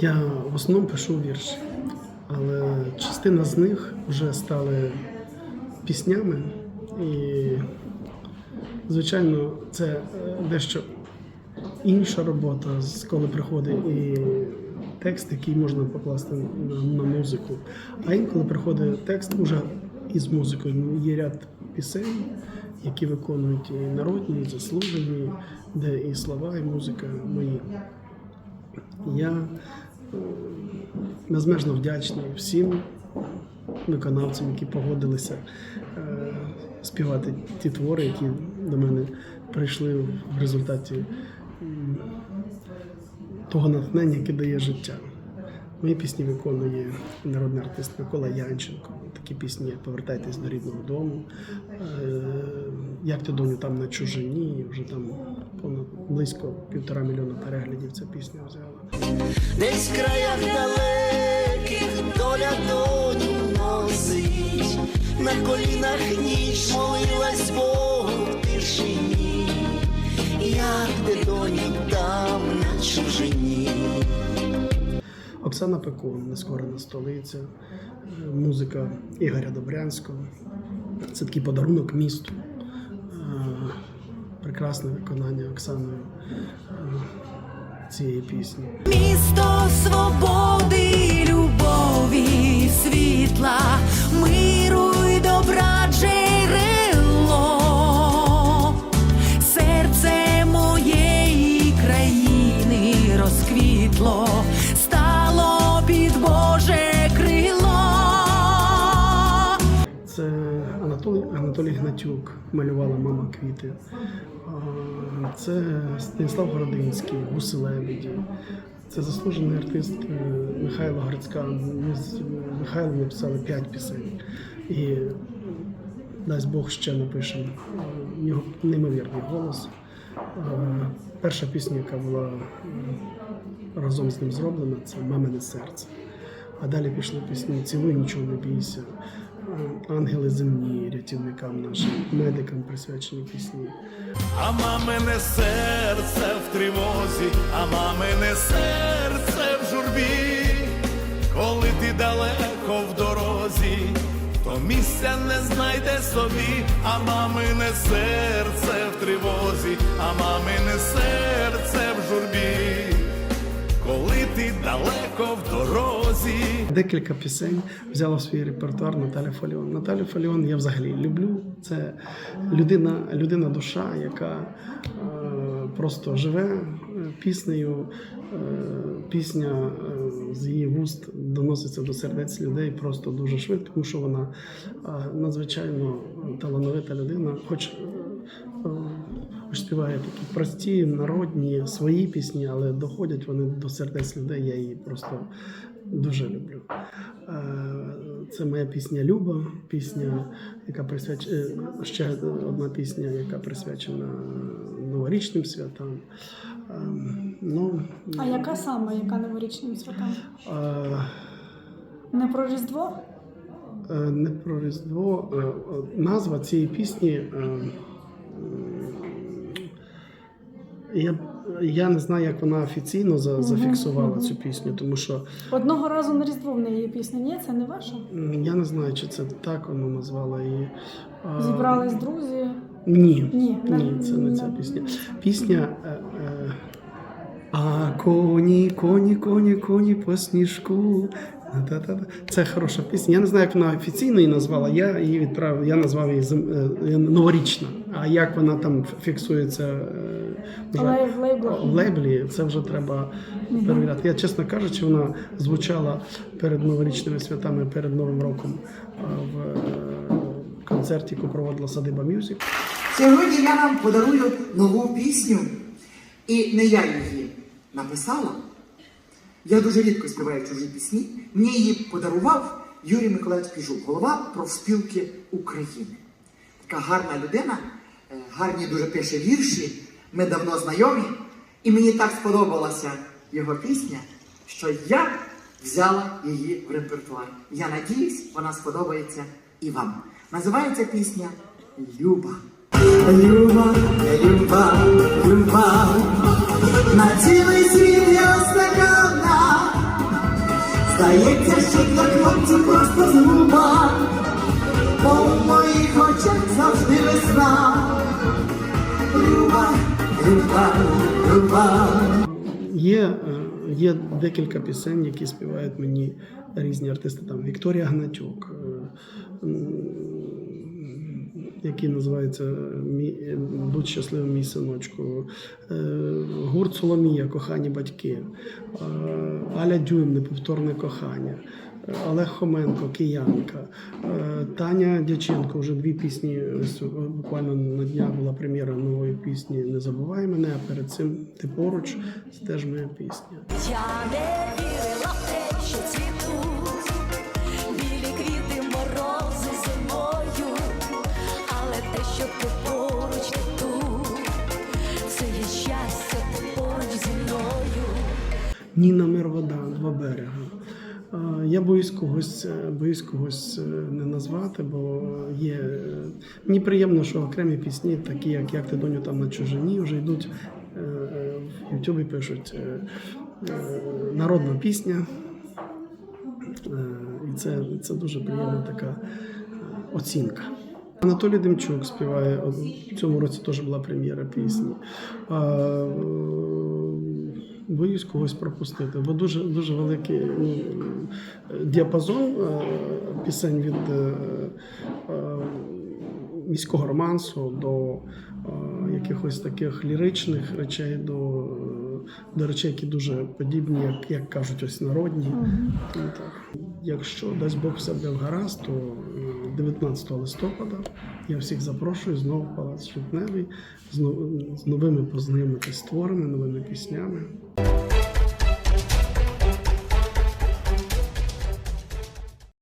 Я в основному пишу вірші, але частина з них вже стали піснями. І, звичайно, це е, дещо інша робота, коли приходить і текст, який можна покласти на, музику. А інколи приходить текст уже із музикою. Ну, Є ряд пісень, які виконують і народні, і заслужені, де і слова, і музика мої. Я безмежно вдячний всім виконавцям, які погодилися е, співати ті твори, які до мене прийшли в результаті того натхнення, яке дає життя. Мої пісні виконує народний артист Микола Янченко. Такі пісні Повертайтесь до рідного дому. Як ти доню там на чужині, вже там понад близько півтора мільйона переглядів ця пісня взяла. Десь в краях далеких доля доню носить, на колінах ніч молилась Богу в тишині, як ти доню там на чужині. Оксана Пекун, нескорена столиця, музика Ігоря Добрянського. Це такий подарунок місту. Е, Прекрасне виконання Оксаною е, цієї пісні. Місто свободи, любові, світла, миру й добра джерело, серце моєї країни розквітло, Анатолій, Гнатюк малювала мама квіти. Це Станіслав Городинський, Гуси Лебеді. Це заслужений артист е, Михайло Грицька. Ми з Михайлом написали п'ять пісень. І дасть Бог ще напишемо. У нього неймовірний голос. Е, Перша пісня, яка була разом з ним зроблена, це Мамине серце. А далі пішли пісні Цілуй, нічого не бійся. Ангели земні, рятівникам нашим, медикам присвячені пісні. А мамине серце в тривозі, а мамине серце в журбі, коли ти далеко в дорозі, то місця не знайде собі, а мамине серце в тривозі, а мамине серце в журбі, ти далеко в дорозі. Декілька пісень взяла в свій репертуар Наталя Фаліон. Наталю Фаліон я взагалі люблю. Це людина, людина душа, яка е, просто живе е, піснею. Е, пісня е, з її вуст доноситься до сердець людей просто дуже швидко, тому що вона е, надзвичайно талановита людина, Хоч співає такі прості, народні, свої пісні, але доходять вони до сердець людей. Я її просто дуже люблю. Е, Це моя пісня Люба, пісня, яка присвячена ще одна пісня, яка присвячена новорічним святам. Е, Ну, А яка саме, яка новорічним святам? е, Не про Різдво? Е, не про Різдво. Е, е, Назва цієї пісні. Я, я не знаю, як вона офіційно за, зафіксувала цю пісню, тому що Одного разу на Різдво в неї пісня. Ні, це не ваша. я не знаю, чи це так вона назвала її. Е, Зібрались друзі. Ні, Ні, ні, це не ця пісня. Пісня. Е, е, а коні, коні, коні, коні по сніжку. Це хороша пісня. Я не знаю, як вона офіційно її назвала. Я її відправив, я назвав її е, новорічна. А як вона там фіксується вже Але в лейблах. в лейблі, це вже треба перевіряти. Я, чесно кажучи, вона звучала перед новорічними святами, перед Новим роком в е, концерті, яку проводила Садиба Мюзик. Сьогодні я вам подарую нову пісню, і не я її написала. Я дуже рідко співаю чужі пісні. Мені її подарував Юрій Миколаївич Піжук, голова профспілки України. Така гарна людина, е, гарні дуже пише вірші. Ми давно знайомі, і мені так сподобалася його пісня, що я взяла її в репертуар. Я надіюсь, вона сподобається і вам. Називається пісня Люба. Люба, люба, люба. На цілий світ я стакана. Здається, що так хлопці. Є, е, є декілька пісень, які співають мені різні артисти. Там Вікторія Гнатюк, е, який називається «Мій- Будь щасливим, мій синочку, е, гурт Соломія, кохані батьки, е, Аля Дюйм, неповторне кохання. Е, Олег Хоменко, Киянка, е, Таня Дяченко, вже дві пісні. Буквально на днях була прем'єра нової пісні Не забувай мене, а перед цим ти поруч. Це теж моя пісня. Я не вірила в те, що цвітуть білі квіти, морози зимою, але те, що ти поруч ти тут, це є щастя, ти поруч зі мною. Ніна Мирвода, два берега. Я боюсь когось, е, боюсь когось е, не назвати, бо є е, мені приємно, що окремі пісні, такі як Як ти доню там на чужині, вже йдуть в Ютубі пишуть народна пісня. І це, це дуже приємна така оцінка. Анатолій Демчук співає. В цьому році теж була прем'єра пісні. Боюсь когось пропустити, бо дуже дуже великий ну, діапазон е, пісень від е, е, міського романсу до якихось таких ліричних речей, до, до речей, які дуже подібні, як, як кажуть, ось народні. Ну, так. Якщо дасть Бог все буде гаразд, то е, 19 листопада я всіх запрошую знову в Палац Жовтневий з, нов- з новими познайомитись з творами, новими піснями.